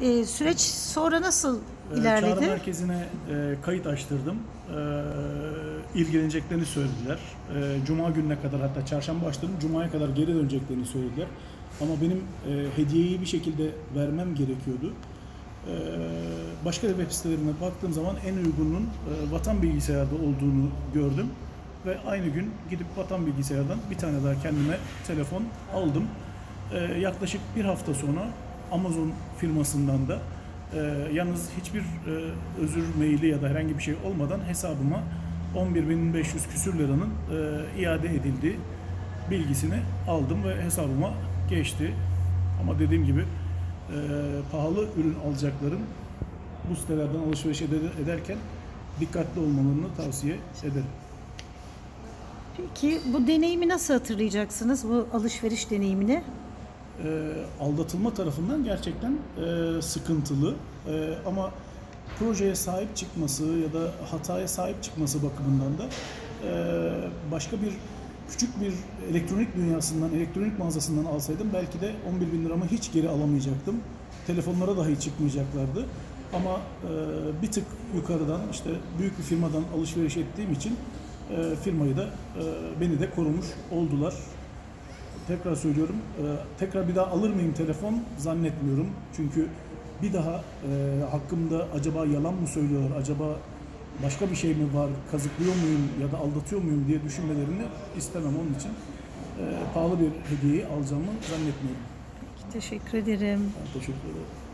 E, süreç sonra nasıl Ee, Çağrı ilerledi? merkezine e, kayıt açtırdım. Ee, ilgileneceklerini söylediler. Ee, Cuma gününe kadar hatta çarşamba açtırdım. Cuma'ya kadar geri döneceklerini söylediler. Ama benim e, hediyeyi bir şekilde vermem gerekiyordu. Ee, başka web sitelerine baktığım zaman en uygunun e, Vatan Bilgisayar'da olduğunu gördüm. Ve aynı gün gidip Vatan Bilgisayar'dan bir tane daha kendime telefon aldım. Ee, yaklaşık bir hafta sonra Amazon firmasından da e, yalnız hiçbir e, özür maili ya da herhangi bir şey olmadan hesabıma 11.500 küsür liranın e, iade edildiği bilgisini aldım ve hesabıma geçti. Ama dediğim gibi e, pahalı ürün alacakların bu sitelerden alışveriş eder- ederken dikkatli olmalarını tavsiye ederim. Peki bu deneyimi nasıl hatırlayacaksınız? Bu alışveriş deneyimini? E, aldatılma tarafından gerçekten e, sıkıntılı E, ama projeye sahip çıkması ya da hataya sahip çıkması bakımından da başka bir küçük bir elektronik dünyasından, elektronik mağazasından alsaydım belki de 11 bin liramı hiç geri alamayacaktım. Telefonlara dahi çıkmayacaklardı. Ama e, bir tık yukarıdan işte büyük bir firmadan alışveriş ettiğim için e, firmayı da e, beni de korumuş oldular. Tekrar söylüyorum, e, tekrar bir daha alır mıyım telefon zannetmiyorum. Çünkü bir daha e, hakkımda acaba yalan mı söylüyorlar, acaba başka bir şey mi var, kazıklıyor muyum ya da aldatıyor muyum diye düşünmelerini istemem onun için. e, pahalı bir hediyeyi alacağımı zannetmiyorum. Teşekkür ederim. Ben teşekkür ederim.